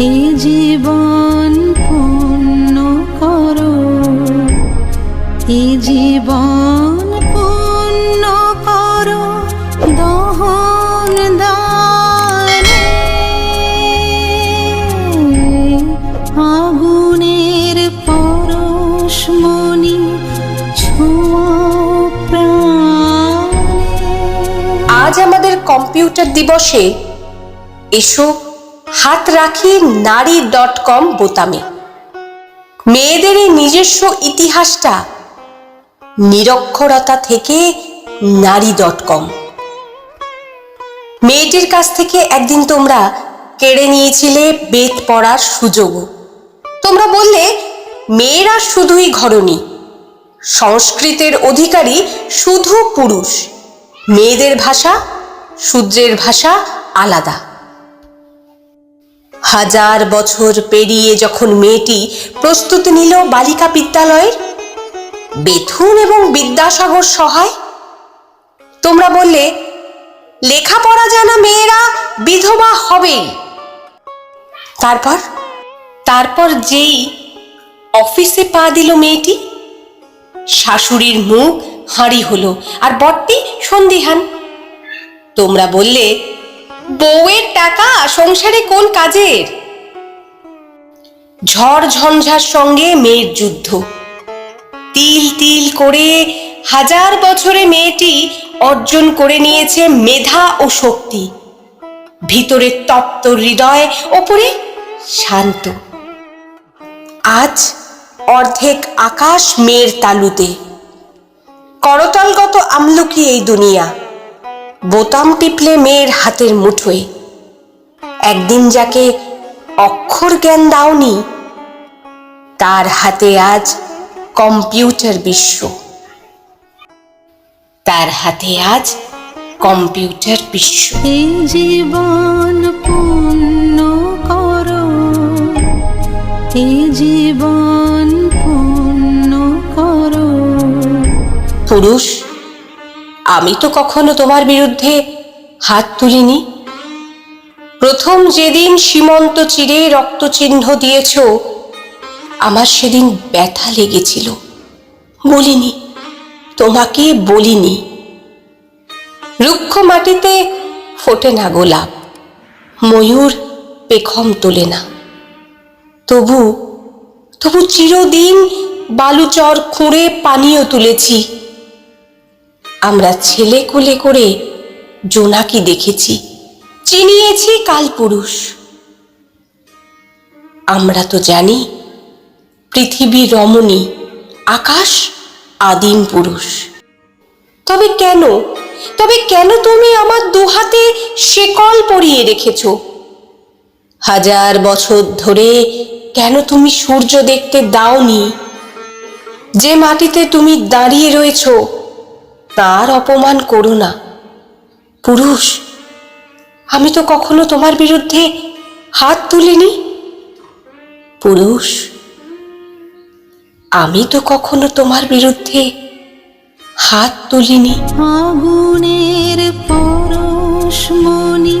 এ জীবন পূর্ণ করো, এ জীবন পূর্ণ করো, দহন দানে আগুনের পরশমণি ছোঁয়াও আজ আমাদের কম্পিউটার দিবসে এসো হাত রাখি নারী ডট কম বোতামে। মেয়েদের এই নিজস্ব ইতিহাসটা নিরক্ষরতা থেকে নারী ডট কম। মেয়েটির কাছ থেকে একদিন তোমরা কেড়ে নিয়েছিলে বেদ পড়ার সুযোগও। তোমরা বললে, মেয়েরা শুধুই ঘরণী, সংস্কৃতের অধিকারী শুধু পুরুষ। মেয়েদের ভাষা, শূদ্রের ভাষা আলাদা। হাজার বছর পেরিয়ে যখন মেয়েটি প্রস্তুত নিল বালিকা বিদ্যালয়ের, বেথুন এবং বিদ্যাসাগর সহায়, তোমরা বললে, লেখাপড়া জানা মেয়েরা বিধবা হবেই। তারপর তারপর যেই অফিসে পা দিল মেয়েটি, শাশুড়ির মুখ হাঁড়ি হলো, আর বটটি সন্দিহান তোমরা বললে বউয়ের টাকা সংসারে কোন কাজের? ঝড় ঝঞ্ঝার সঙ্গে মেয়ের যুদ্ধ। তিল তিল করে হাজার বছরে মেয়েটি অর্জন করে নিয়েছে মেধা ও শক্তি। ভিতরে তপ্ত হৃদয়, ওপরে শান্ত। আজ অর্ধেক আকাশ মেয়ের তালুতে। করতলগত আমলকি এই দুনিয়া। বোতাম টিপলে মেয়ের হাতের মুঠোয়। একদিন যাকে অক্ষর জ্ঞান দাওনি তার হাতে আজ কম্পিউটার বিশ্ব। তার হাতে আজ কম্পিউটার বিশ্ব। জীবন পূর্ণ কর। জীবন পূর্ণ কর। পুরুষ আমি তো কখনো তোমার বিরুদ্ধে হাত তুলিনি। প্রথম যেদিন সীমন্ত চিরে রক্তচিহ্ন দিয়েছ, আমার সেদিন ব্যথা লেগেছিল। বলিনি, তোমাকে বলিনি। রুক্ষ মাটিতে ফোটে না গোলাপ, ময়ূর পেখম তোলে না। তবু তবু চিরদিন বালুচর খুঁড়ে পানীয় তুলেছি। আমরা ছেলে কুলে করে জোনাকি দেখেছি। চিনিয়েছি কালপুরুষ আমরা তো জানি, পৃথিবী রমণী, আকাশ আদিম পুরুষ। তবে কেন? তবে কেন তুমি আমার দুহাতে শেকল পরিয়ে রেখেছ? হাজার বছর ধরে কেন তুমি সূর্য দেখতে দাওনি? যে মাটিতে তুমি দাঁড়িয়ে রয়েছো তার অপমান করো না। পুরুষ, আমি তো কখনো তোমার বিরুদ্ধে হাত তুলিনি। পুরুষ, আমি তো কখনো তোমার বিরুদ্ধে হাত তুলিনি। আগুনের পরশমণি